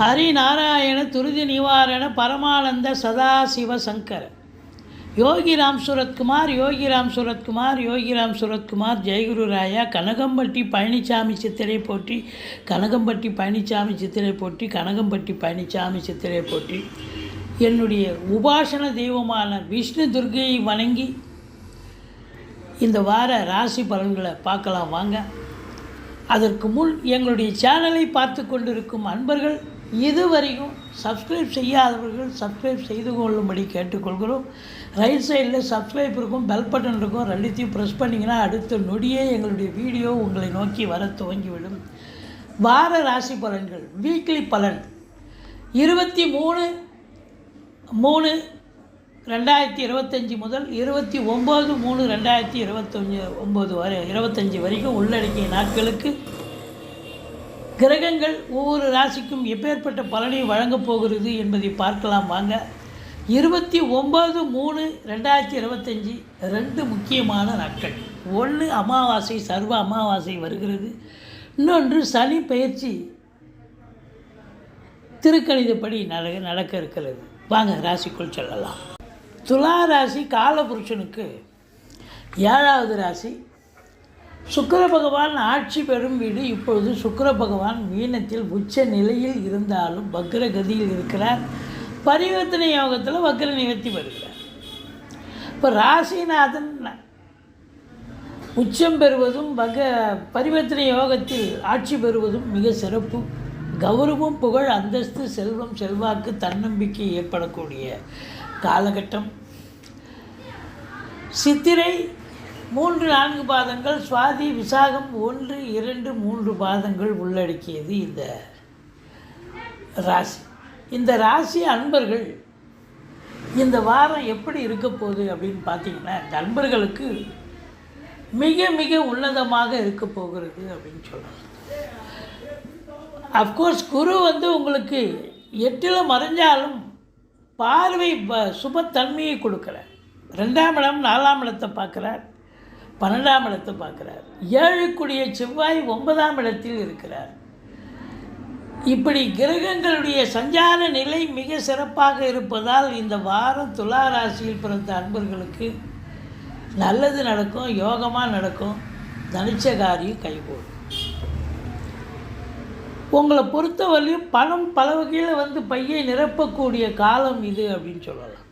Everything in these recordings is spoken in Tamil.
ஹரிநாராயண துருதி நிவாரண பரமானந்த சதாசிவ சங்கர. யோகிராம் சுரத்குமார் யோகிராம் சுரத்குமார் யோகிராம் சுரத்குமார் ஜெயகுரு ராயா கனகம்பட்டி பழனிசாமி சித்திரை போற்றி கனகம்பட்டி பழனிசாமி சித்திரை போற்றி கனகம்பட்டி பழனிசாமி சித்திரை போற்றி என்னுடைய உபாசன தெய்வமான விஷ்ணு துர்கையை வணங்கி இந்த வார ராசி பலன்களை பார்க்கலாம் வாங்க. அதற்கு முன் எங்களுடைய சேனலை பார்த்து கொண்டிருக்கும் அன்பர்கள் இதுவரைக்கும் சப்ஸ்கிரைப் செய்யாதவர்கள் சப்ஸ்கிரைப் செய்து கொள்ளும்படி கேட்டுக்கொள்கிறோம். ரைட் சைடில் சப்ஸ்கிரைப் இருக்கும் பெல் பட்டன் இருக்கும். ரெண்டுத்தையும் ப்ரெஸ் பண்ணிங்கன்னா அடுத்த நொடியே எங்களுடைய வீடியோ உங்களை நோக்கி வர துவங்கிவிடும். வார ராசி பலன்கள் வீக்லி பலன். இருபத்தி மூணு மூணு ரெண்டாயிரத்தி இருபத்தஞ்சி முதல் இருபத்தி ஒம்பது மூணு ரெண்டாயிரத்தி இருபத்தஞ்சி ஒம்பது வரை இருபத்தஞ்சி வரைக்கும் உள்ளடக்கிய நாட்களுக்கு கிரகங்கள் ஒவ்வொரு ராசிக்கும் எப்பேற்பட்ட பலனை வழங்கப் போகிறது என்பதை பார்க்கலாம் வாங்க. இருபத்தி ஒம்பது மூணு ரெண்டாயிரத்தி இருபத்தஞ்சி ரெண்டு முக்கியமான நாட்கள். ஒன்று அமாவாசை சர்வ அமாவாசை வருகிறது. இன்னொன்று சனி பயிற்சி திருக்கணிதப்படி நட நடக்க இருக்கிறது. வாங்க ராசிக்குள் சொல்லலாம். துலா ராசி காலபுருஷனுக்கு ஏழாவது ராசி சுக்கர பகவான் ஆட்சி பெறும் வீடு இப்பொழுது சுக்கர பகவான் மீனத்தில் உச்ச நிலையில் இருந்தாலும் வக்ர கதியில் இருக்கிறார். பரிவர்த்தனை யோகத்தில் வக்ர நிவர்த்தி வருகிறார். இப்போ ராசிநாதன் உச்சம் பெறுவதும் வக பரிவர்த்தனை யோகத்தில் ஆட்சி பெறுவதும் மிக சிறப்பு. கௌரவம் புகழ் அந்தஸ்து செல்வம் செல்வாக்கு தன்னம்பிக்கை ஏற்படக்கூடிய காலகட்டம். சித்திரை மூன்று நான்கு பாதங்கள் சுவாதி விசாகம் ஒன்று இரண்டு மூன்று பாதங்கள் உள்ளடக்கியது இந்த ராசி. இந்த ராசி அன்பர்கள் இந்த வாரம் எப்படி இருக்க போகுது அப்படின்னு பார்த்தீங்கன்னா இந்த அன்பர்களுக்கு மிக மிக உன்னதமாக இருக்க போகிறது அப்படின்னு சொல்லலாம் அஃப்கோர்ஸ் குரு வந்து உங்களுக்கு எட்டில் மறைஞ்சாலும் பார்வை ப சுபத்தன்மையை கொடுக்குறார் ரெண்டாம் இடம் நாலாம் இடத்தை பார்க்குறார். பன்னெண்டாம் இடத்தை பார்க்குறார். ஏழுக்குடிய செவ்வாய் ஒன்பதாம் இடத்தில் இருக்கிறார். இப்படி கிரகங்களுடைய சஞ்சார நிலை மிக சிறப்பாக இருப்பதால் இந்த வாரம் துலா ராசியில் பிறந்த அன்பர்களுக்கு நல்லது நடக்கும் யோகமாக நடக்கும். தனிச்ச காரியம் கைகூடும். உங்களை பொறுத்தவரையும் பணம் பல வகையில் வந்து பையை நிரப்பக்கூடிய காலம் இது அப்படின்னு சொல்லலாம்.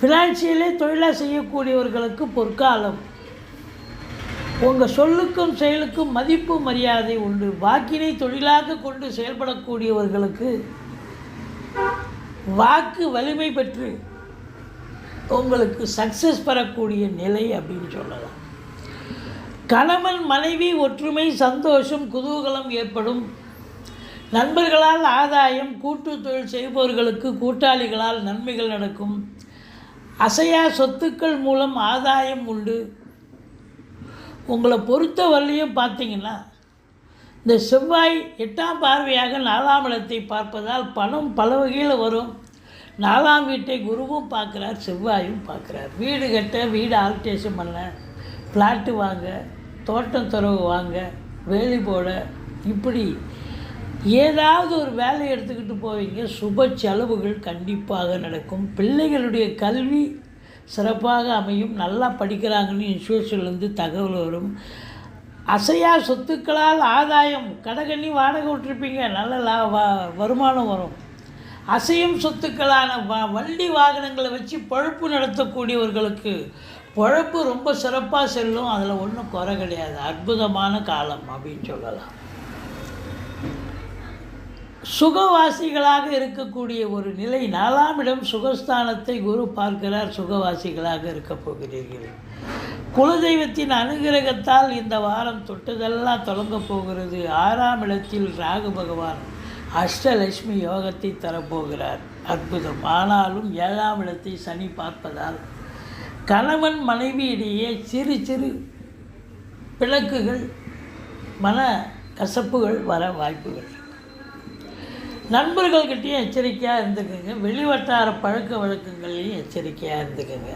ஃபினான்சியலே தொழிலாக செய்யக்கூடியவர்களுக்கு பொற்காலம். உங்கள் சொல்லுக்கும் செயலுக்கும் மதிப்பு மரியாதை உண்டு. வாக்கினை தொழிலாக கொண்டு செயல்படக்கூடியவர்களுக்கு வாக்கு வலிமை பெற்று உங்களுக்கு சக்ஸஸ் பெறக்கூடிய நிலை அப்படின்னு சொல்லலாம். கணவன் மனைவி ஒற்றுமை சந்தோஷம் குதூகலம் ஏற்படும். நண்பர்களால் ஆதாயம் கூட்டு தொழில் செய்பவர்களுக்கு கூட்டாளிகளால் நன்மைகள் நடக்கும். அசையா சொத்துக்கள் மூலம் ஆதாயம் உண்டு. உங்களை பொறுத்த வரலையும் பார்த்தீங்கன்னா இந்த செவ்வாய் எட்டாம் பார்வையாக நாலாம் இடத்தை பார்ப்பதால் பணம் பல வகையில் வரும். நாலாம் வீட்டை குருவும் பார்க்குறார் செவ்வாயும் பார்க்குறார். வீடு கட்ட வீடு ஆல்டேஷன் பண்ண ஃப்ளாட்டு வாங்க தோட்டம் துறவு வாங்க வேலி போட இப்படி ஏதாவது ஒரு வேலை எடுத்துக்கிட்டு போவீங்க சுப செலவுகள் கண்டிப்பாக நடக்கும். பிள்ளைகளுடைய கல்வி சிறப்பாக அமையும். நல்லா படிக்கிறாங்கன்னு இன்சூரன்ஸ்லேருந்து தகவல் வரும். அசையா சொத்துக்களால் ஆதாயம் கடகண்ணி வாடகை விட்டுருப்பீங்க நல்ல லா வருமானம் வரும். அசையும் சொத்துக்களான வ வண்டி வாகனங்களை வச்சு பழப்பு நடத்தக்கூடியவர்களுக்கு பழப்பு ரொம்ப சிறப்பாக செல்லும். அதில் ஒன்றும் குறை கிடையாது. அற்புதமான காலம் அப்படின்னு சொல்லலாம். சுகவாசிகளாக இருக்கக்கூடிய ஒரு நிலை நாலாம் இடம் சுகஸ்தானத்தை குரு பார்க்கிறார் சுகவாசிகளாக இருக்கப் போகிறீர்கள். குலதெய்வத்தின் அனுகிரகத்தால் இந்த வாரம் தொட்டதெல்லாம் தொடங்கப் போகிறது. ஆறாம் இடத்தில் ராகு பகவான் அஷ்டலட்சுமி யோகத்தை தரப்போகிறார். அற்புதம். ஆனாலும் ஏழாம் இடத்தை சனி பார்ப்பதால் கணவன் மனைவியிடையே சிறு சிறு பிளக்குகள் மன கசப்புகள் வர வாய்ப்புகள். நண்பர்கள்கிட்டையும் எச்சரிக்கையாக இருந்துக்கோங்க. வெளிவட்டார பழக்க வழக்கங்கள்லையும் எச்சரிக்கையாக இருந்துக்கோங்க.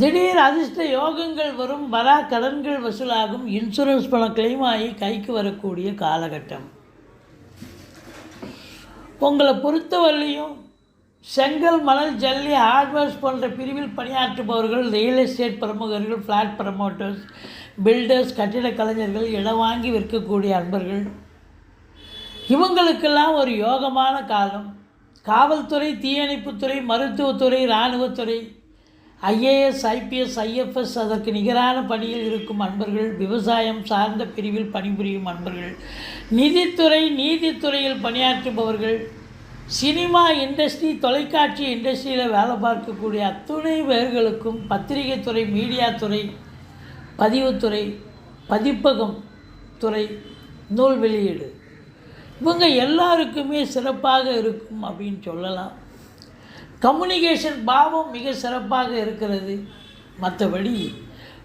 திடீர் அதிர்ஷ்ட யோகங்கள் வரும் வரா கடன்கள் வசூலாகும் இன்சூரன்ஸ் பணம் கிளைம் ஆகி கைக்கு வரக்கூடிய காலகட்டம். உங்களை பொறுத்தவரையிலையும் செங்கல் மணல் ஜல்லி ஹார்ட்வேர்ஸ் போன்ற பிரிவில் பணியாற்றுபவர்கள் ரியல் எஸ்டேட் பிரமுகர்கள் ஃப்ளாட் ப்ரமோட்டர்ஸ் பில்டர்ஸ் கட்டிட கலைஞர்கள் இடம் வாங்கி விற்கக்கூடிய அன்பர்கள் இவங்களுக்கெல்லாம் ஒரு யோகமான காலம். காவல்துறை தீயணைப்புத்துறை மருத்துவத்துறை இராணுவத்துறை ஐஏஎஸ் ஐபிஎஸ் ஐஎஃப்எஸ் அதற்கு நிகரான பணியில் இருக்கும் அன்பர்கள் விவசாயம் சார்ந்த பிரிவில் பணிபுரியும் அன்பர்கள் நிதித்துறை நீதித்துறையில் பணியாற்றுபவர்கள் சினிமா இண்டஸ்ட்ரி தொலைக்காட்சி இண்டஸ்ட்ரியில் வேலை பார்க்கக்கூடிய அத்துணை பேர்களுக்கும் பத்திரிகை துறை மீடியா துறை பதிவுத்துறை பதிப்பகம் துறை நூல் வெளியீடு. இவங்க எல்லாருக்குமே சிறப்பாக இருக்கும் அப்படின்னு சொல்லலாம். கம்யூனிகேஷன் பாவம் மிக சிறப்பாக இருக்கிறது. மற்றபடி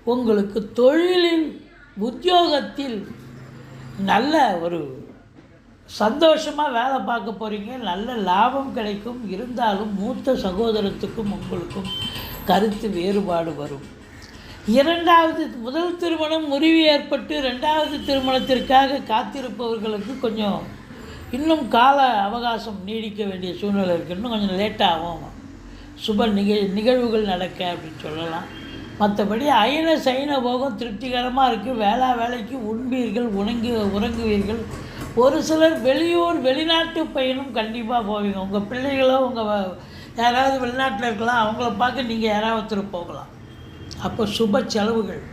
உங்களுக்கு தொழிலில் உத்தியோகத்தில் நல்ல ஒரு சந்தோஷமாக வேலை பார்க்க போகிறீங்க நல்ல லாபம் கிடைக்கும். இருந்தாலும் மூத்த சகோதரத்துக்கும் உங்களுக்கும் கருத்து வேறுபாடு வரும். இரண்டாவது முதல் திருமணம் முறிவு ஏற்பட்டு ரெண்டாவது திருமணத்திற்காக காத்திருப்பவர்களுக்கு கொஞ்சம் இன்னும் கால அவகாசம் நீடிக்க வேண்டிய சூழ்நிலை இருக்குது இன்னும் கொஞ்சம் லேட்டாகும் சுப நிக நிகழ்வுகள் நடக்க அப்படின்னு சொல்லலாம். மற்றபடி அயன சைன போகம் திருப்திகரமாக இருக்குது வேளா வேலைக்கு உண்பீர்கள் உணங்கு உறங்குவீர்கள். ஒரு சிலர் வெளியூர் வெளிநாட்டு பயணம் கண்டிப்பாக போவீங்க. உங்கள் பிள்ளைகளோ உங்கள் யாராவது வெளிநாட்டில் இருக்கலாம். அவங்கள பார்க்க நீங்கள் யாராவது போகலாம். அப்போ சுப செலவுகள்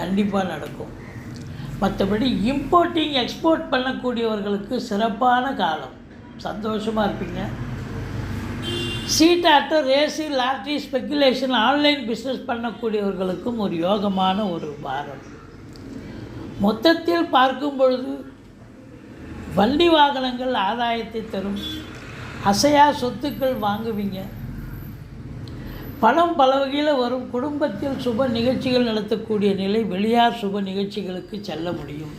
கண்டிப்பாக நடக்கும். மற்றபடி இம்போர்ட்டிங் எக்ஸ்போர்ட் பண்ணக்கூடியவர்களுக்கு சிறப்பான காலம். சந்தோஷமாக இருப்பீங்க. சீட்டாட்டம் ரேசி லாட்ரி ஸ்பெக்குலேஷன் ஆன்லைன் பிஸ்னஸ் பண்ணக்கூடியவர்களுக்கும் ஒரு யோகமான ஒரு வாரம். மொத்தத்தில் பார்க்கும் பொழுது வண்டி வாகனங்கள் ஆதாயத்தை தரும். அசையா சொத்துக்கள் வாங்குவீங்க. பணம் பல வகையில் வரும். குடும்பத்தில் சுப நிகழ்ச்சிகள் நடத்தக்கூடிய நிலை வெளியார் சுப நிகழ்ச்சிகளுக்கு செல்ல முடியும்.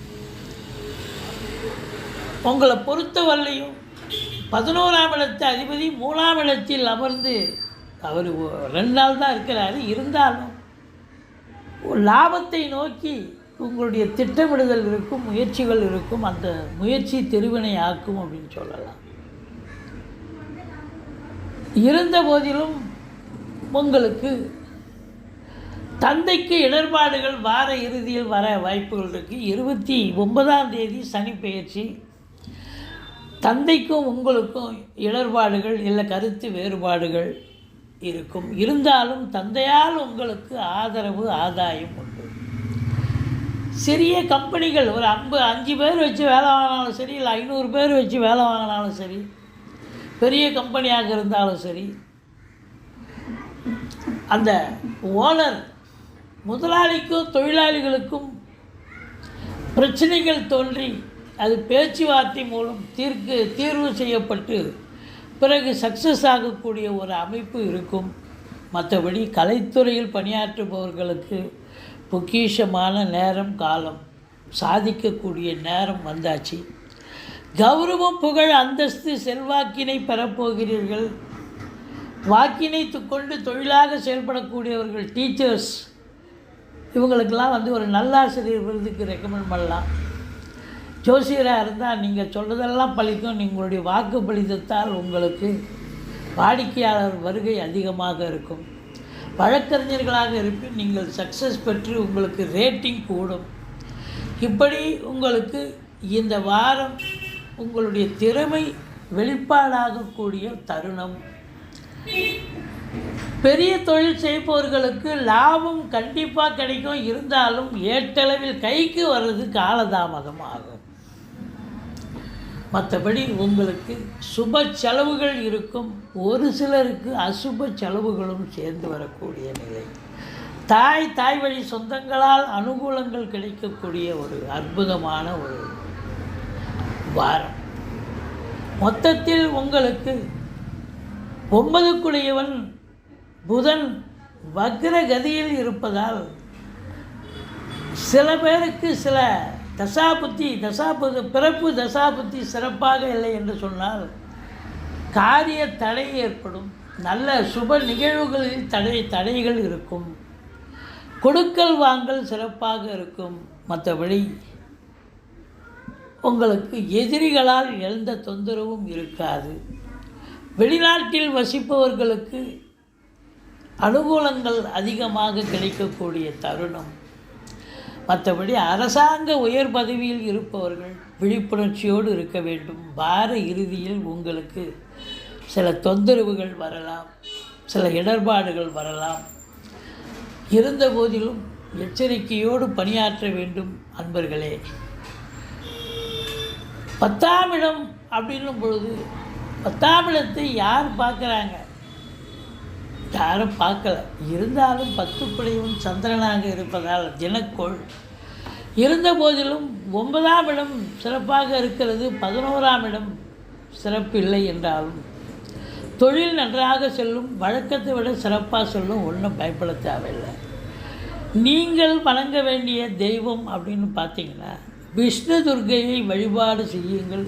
உங்களை பொறுத்தவரையிலையும் பதினோராம் இடத்து அதிபதி மூணாம் இடத்தில் அமர்ந்து அவர் ஒ- ரெண்டு நாள் தான் இருக்கிறாரு. இருந்தாலும் லாபத்தை நோக்கி உங்களுடைய திட்டமிடுதல் இருக்கும் முயற்சிகள் இருக்கும் அந்த முயற்சி தெருவினை ஆக்கும் அப்படின்னு சொல்லலாம். இருந்த போதிலும் உங்களுக்கு தந்தைக்கு இடர்பாடுகள் வார இறுதியில் வர வாய்ப்புகள் இருக்குது இருபத்தி ஒன்பதாம் தேதி சனி பெயர்ச்சி. தந்தைக்கும் உங்களுக்கும் இடர்பாடுகள் இல்லை கருத்து வேறுபாடுகள் இருக்கும். இருந்தாலும் தந்தையால் உங்களுக்கு ஆதரவு ஆதாயம் உண்டு. சிறிய கம்பெனிகள் ஒரு ஐம்பது அஞ்சு பேர் வச்சு வேலை வாங்கினாலும் சரி இல்லை ஐநூறு பேர் வச்சு வேலை வாங்கினாலும் சரி பெரிய கம்பெனியாக இருந்தாலும் சரி அந்த ஓனர் முதலாளிக்கும் தொழிலாளிகளுக்கும் பிரச்சனைகள் தோன்றி அது பேச்சுவார்த்தை மூலம் தீர்க்கு தீர்வு செய்யப்பட்டு பிறகு சக்ஸஸ் ஆகக்கூடிய ஒரு அமைப்பு இருக்கும். மற்றபடி கலைத்துறையில் பணியாற்றுபவர்களுக்கு பொக்கிஷமான நேரம் காலம் சாதிக்கக்கூடிய நேரம் வந்தாச்சு. கௌரவம் புகழ் அந்தஸ்து செல்வாக்கினை பெறப்போகிறீர்கள். வாக்கினை கொண்டு தொழிலாக செயல்படக்கூடியவர்கள் டீச்சர்ஸ் இவங்களுக்கெல்லாம் வந்து ஒரு நல்லாசிரியர் விருதுக்கு ரெக்கமெண்ட் பண்ணலாம். ஜோசியராக இருந்தால் நீங்கள் சொல்கிறதெல்லாம் பழிக்கும். உங்களுடைய வாக்கு பலிதத்தால் உங்களுக்கு வாடிக்கையாளர் வருகை அதிகமாக இருக்கும். வழக்கறிஞர்களாக இருப்பின் நீங்கள் சக்ஸஸ் பெற்று உங்களுக்கு ரேட்டிங் கூடும். இப்படி உங்களுக்கு இந்த வாரம் உங்களுடைய திறமை வெளிப்பாடாகக்கூடிய தருணம் பெரிய தொழில் செய்பவர்களுக்கு லாபம் கண்டிப்பாக கிடைக்கும். இருந்தாலும் ஏற்றளவில் கைக்கு வர்றது காலதாமதம் ஆகும் மற்றபடி உங்களுக்கு சுப செலவுகள் இருக்கும். ஒரு சிலருக்கு அசுப செலவுகளும் சேர்ந்து வரக்கூடிய நிலை. தாய் தாய் வழி சொந்தங்களால் அனுகூலங்கள் கிடைக்கக்கூடிய ஒரு அற்புதமான ஒரு வாரம். மொத்தத்தில் உங்களுக்கு ஒன்பதுக்குடையவன் புதன் வக்ரகதியில் இருப்பதால் சில பேருக்கு சில தசாபுத்தி தசாபுத்தி பிறப்பு தசாபுத்தி சிறப்பாக இல்லை என்று சொன்னால் காரிய தடை ஏற்படும். நல்ல சுப நிகழ்வுகளில் தடை தடைகள் இருக்கும். கொடுக்கல் வாங்கல் சிறப்பாக இருக்கும். மற்றபடி உங்களுக்கு எதிரிகளால் எந்த தொந்தரவும் இருக்காது. வெளிநாட்டில் வசிப்பவர்களுக்கு அனுகூலங்கள் அதிகமாக கிடைக்கக்கூடிய தருணம். மற்றபடி அரசாங்க உயர் பதவியில் இருப்பவர்கள் விழிப்புணர்ச்சியோடு இருக்க வேண்டும். வார இறுதியில் உங்களுக்கு சில தொந்தரவுகள் வரலாம் சில இடர்பாடுகள் வரலாம். இருந்த போதிலும் எச்சரிக்கையோடு பணியாற்ற வேண்டும் அன்பர்களே. பத்தாம் இடம் அப்படின்னும் பொழுது பத்தாமிடத்தை யார் பார்க்குறாங்க? யாரும் பார்க்கல. இருந்தாலும் பத்து பிழையும் சந்திரனாக இருப்பதால் தினக்கோள். இருந்த போதிலும் ஒன்பதாம் இடம் சிறப்பாக இருக்கிறது பதினோராம் இடம் சிறப்பில்லை என்றாலும். தொழில் நன்றாக செல்லும் வழக்கத்தை விட சிறப்பாக செல்லும் ஒன்றும் பயப்பட தேவையில்லை. நீங்கள் வணங்க வேண்டிய தெய்வம் அப்படின்னு பார்த்தீங்கன்னா விஷ்ணு துர்கையை வழிபாடு செய்யுங்கள்.